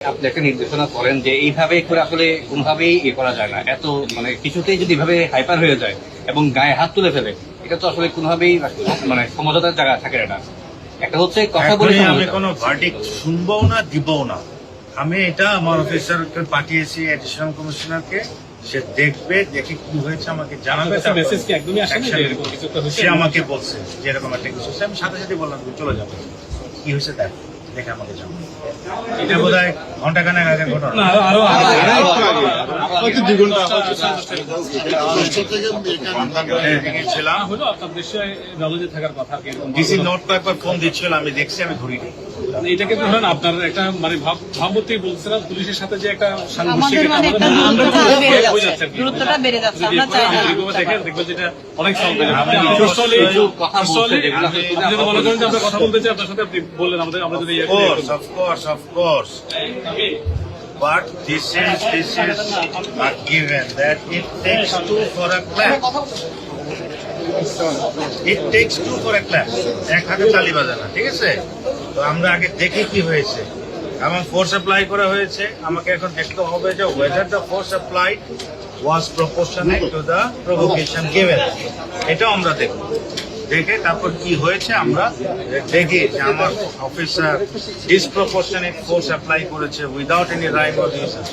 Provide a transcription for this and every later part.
আপনি একটা নির্দেশনা করেন যে এইভাবে করে আসলে কোনোভাবেই ইয়ে করা যায় না। এত মানে কিছুতেই যদি এভাবে হাইপার হয়ে যায় এবং গায়ে হাত তুলে ফেলে এটা তো আসলে কোনোভাবেই মানে সমঝোতার জায়গা থাকে না। একটা হচ্ছে কথা বলে আমি। কোনো ভার্ডিক্ট শুনব না দিবও না। আমি এটা আমার অফিসারকে পাঠিয়েছি অ্যাডিশনাল কমিশনারকে সে দেখবে দেখে কি হয়েছে আমাকে জানাবে হয়েছে? সে আমাকে বলছে যে এরকম একটা কিছু আমি সাথে সাথে বললাম তুমি চলে যাব কি হয়েছে দেখ। দেখে আমাকে জানো এটা বোধ হয় ঘণ্টা খানেক আগের ঘটনা আরও হয়তো দুই ঘণ্টা ছিলাম হলো আপনার নিশ্চয়ই নলেজে থাকার কথা আর কি এরকম ডিসি নোট কয়েকবার ফোন দিচ্ছিল আমি দেখছি আমি ধরিনি মানে এটাকে ধরেন আপনার একটা মানে ভাব ভাবমূর্তি বলছিলাম পুলিশের সাথে যে একটা মানে একটা আমাদের দূরত্বটা মধ্যে বেড়ে হয়ে যাচ্ছে আর কি। দূরত্বটা বেড়ে যাচ্ছে যদি আমরা চাই না। আন্তরিকভাবে দেখেন দেখবেন যেটা অনেক হয়ে। মনে করেন যে আমরা কথা বলতে চাই আপনার সাথে আপনি বললেন আমাদের আমরা যদি But this is this is a given that it takes two for a clap. It takes two for a clap. এক হাতে তালি বাজে না ঠিক আছে? তো আমরা আগে দেখি কি হয়েছে। এবং ফোর্স অ্যাপ্লাই করা হয়েছে। আমাকে এখন দেখতে হবে যে whether the force apply was proportionate to the provocation given এটাও আমরা দেখব। দেখে তারপর কি হয়েছে আমরা দেখি যে আমার অফিসার ডিসপ্রপোর্শনেট ফোর্স অ্যাপ্লাই করেছে without any rhyme or reason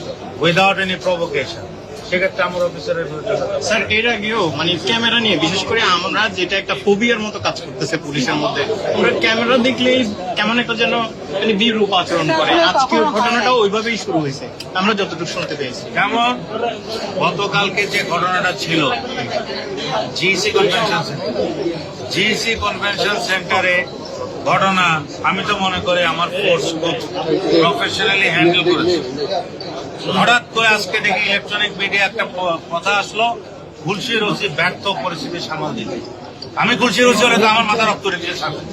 without any provocation সেক্ষেত্রে আমার অফিসারের বিরুদ্ধে স্যার এর আগেও মানে ক্যামেরা নিয়ে বিশেষ করে আমরা যেটা একটা ফোবিয়ার মতো কাজ করতেছে পুলিশের মধ্যে আমরা ক্যামেরা দেখলেই কেমন একটা যেন মানে বিরূপ আচরণ করে। আজকের ঘটনাটাও ওইভাবেই শুরু হয়েছে। আমরা যতটুকু শুনতে পেয়েছি। যেমন গতকালকে যে ঘটনাটা ছিল GC convention centre GC convention সেন্টারে ঘটনা, আমি তো মনে করি আমার কোর্স খুব প্রফেশনালি হ্যান্ডেল করেছি। হঠাৎ করে আজকে দেখি ইলেকট্রনিক মিডিয়া একটা কথা আসলো খুলশির রসি ব্যর্থ পরিস্থিতি সামাল দিতে। আমি খুলশির রসি হলে তো আমার মাথা রক্ত রেখে সামনে।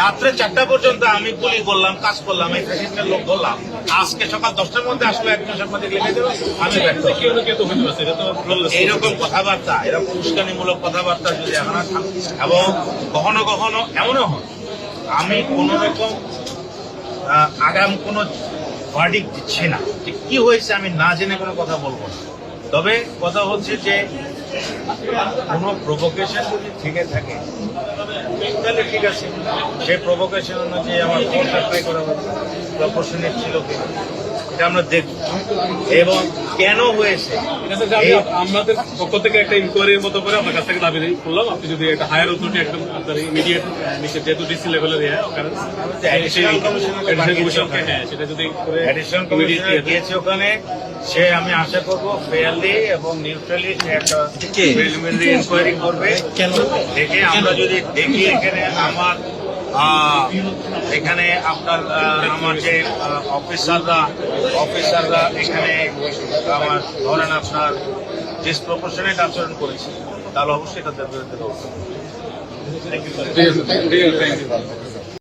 রাত্রে চারটা পর্যন্ত আমি গুলি করলাম কাজ করলাম এই ফ্যাসিস্টের লোক করলাম আজকে সকাল দশটার মধ্যে আসলে একজন সাংবাদিক লিখে দেবে আমি flawless। এইরকম কথাবার্তা এরকম উস্কানিমূলক কথাবার্তা যদি এখন এবং কখনো কখনো এমনও হয় আমি কোন রকম আগাম কোনো ভার্ডিক দিচ্ছি না। যে কি হয়েছে আমি না জেনে কোনো কথা বলব না। তবে কথা হচ্ছে যে কোনো প্রভোকেশন যদি থেকে থাকে। তাহলে ঠিক আছে। সেই প্রভোকেশন অনুযায়ী আমার ফোনটা ট্রাই করা হচ্ছে প্রপোর্শনেট ছিল কিনা। এটা আমরা দেখব। এবং কেন হয়েছে? আমাদের পক্ষ থেকে একটা ইনকোয়ারির মতো করে আপনার কাছ থেকে দাবি করলাম। আপনি যদি একটা হায়ার অথরিটি একদম আপনার ইমিডিয়েট নিচে যেহেতু ডিসি লেভেলের ওখানে। হ্যাঁ সেটা যদি গিয়েছে ওখানে। সে আমি আশা করব ফেয়ারলি এবং নিউট্রালি একটা প্রিলিমিনারি ইনকোয়ারি করবে। দেখে আমরা যদি দেখি এখানে আমার এখানে আপনার আমার যে অফিসাররা অফিসাররা এখানে, আমার ধরেন আপনার ডিসপ্রপোর্শনেট আচরণ করেছে, তাহলে অবশ্যই তাদের বিরুদ্ধে ব্যবস্থা ইউ thank you.